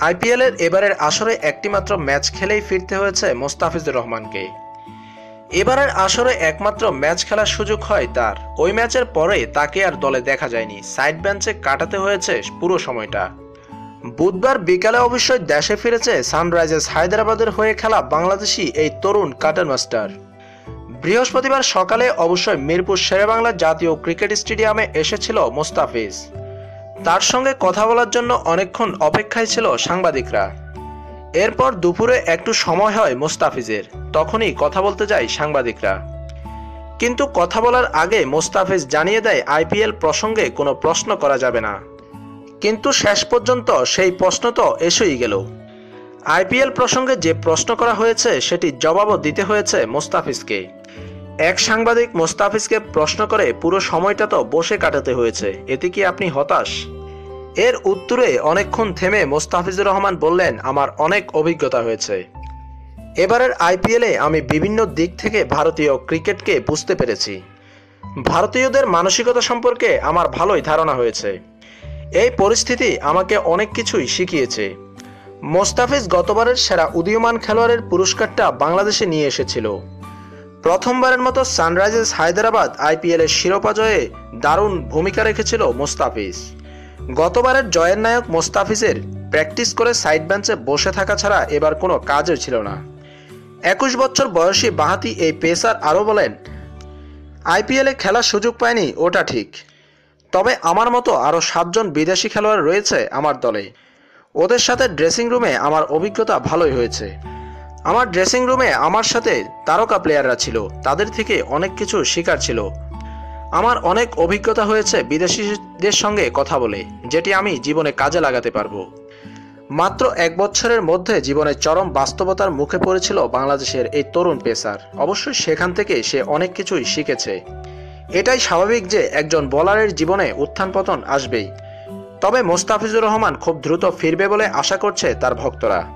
আইপিএলের এবারের আসরে একটিমাত্র ম্যাচ খেলেই ফিরতে হয়েছে মোস্তাফিজুর রহমানকে। এবারের আসরে একমাত্র ম্যাচ খেলার সুযোগ হয় তার। ওই ম্যাচের পরে তাকে আর দলে দেখা যায়নি। সাইড বেঞ্চে কাটাতে হয়েছে পুরো সময়টা। বুধবার বিকালে অবশ্যই দেশে ফিরেছে সানরাইজার্স হায়দ্রাবাদের হয়ে খেলা বাংলাদেশি এই তরুণ কাটার মাস্টার। বৃহস্পতিবার সকালে অবশ্যই মিরপুর শেরেবাংলা জাতীয় ক্রিকেট স্টেডিয়ামে এসেছিল মোস্তাফিজ। তার সঙ্গে কথা বলার জন্য অনেকক্ষণ অপেক্ষায় ছিল সাংবাদিকরা। এরপর দুপুরে একটু সময় হয় মোস্তাফিজের। তখনই কথা বলতে যায় সাংবাদিকরা। কিন্তু কথা বলার আগে মোস্তাফিজ জানিয়ে দেয় আইপিএল প্রসঙ্গে কোনো প্রশ্ন করা যাবে না। কিন্তু শেষ পর্যন্ত সেই প্রশ্ন তো এসেই গেল। আইপিএল প্রসঙ্গে যে প্রশ্ন করা হয়েছে সেটি জবাবও দিতে হয়েছে মোস্তাফিজকে। এক সাংবাদিক মোস্তাফিজকে প্রশ্ন করে, পুরো সময়টা তো বসে কাটাতে হয়েছে, এতে কি আপনি হতাশ? এর উত্তরে অনেকক্ষণ থেমে মোস্তাফিজুর রহমান বললেন, আমার অনেক অভিজ্ঞতা হয়েছে। এবারের আইপিএলে আমি বিভিন্ন দিক থেকে ভারতীয় ক্রিকেটকে বুঝতে পেরেছি। ভারতীয়দের মানসিকতা সম্পর্কে আমার ভালোই ধারণা হয়েছে। এই পরিস্থিতি আমাকে অনেক কিছুই শিখিয়েছে। মোস্তাফিজ গতবারের সেরা উদীয়মান খেলোয়াড়ের পুরস্কারটা বাংলাদেশে নিয়ে এসেছিল। প্রথমবারের মতো সানরাইজার্স হায়দ্রাবাদ আইপিএলের শিরোপা জয়ে দারুণ ভূমিকা রেখেছিল মোস্তাফিজ। গতবারের জয়ের নায়ক মোস্তাফিজের প্র্যাকটিস করে সাইড বেঞ্চে বসে থাকা ছাড়া এবার কোনো কাজও ছিল না। একুশ বছর বয়সী বাহাতি এই পেসার আরও বলেন, আইপিএলে খেলার সুযোগ পায়নি, ওটা ঠিক। তবে আমার মতো আরও সাতজন বিদেশি খেলোয়াড় রয়েছে আমার দলে। ওদের সাথে ড্রেসিং রুমে আমার অভিজ্ঞতা ভালোই হয়েছে। আমার ড্রেসিং রুমে আমার সাথে তারকা প্লেয়াররা ছিল। তাদের থেকে অনেক কিছু শেখার ছিল। আমার অনেক অভিজ্ঞতা হয়েছে বিদেশিদের সঙ্গে কথা বলে, যেটি আমি জীবনে কাজে লাগাতে পারব। মাত্র এক বছরের মধ্যে জীবনের চরম বাস্তবতার মুখে পড়েছিল বাংলাদেশের এই তরুণ পেসার। অবশ্যই সেখান থেকে সে অনেক কিছুই শিখেছে। এটাই স্বাভাবিক যে একজন বোলারের জীবনে উত্থান পতন আসবেই। তবে মোস্তাফিজুর রহমান খুব দ্রুত ফিরবে বলে আশা করছে তার ভক্তরা।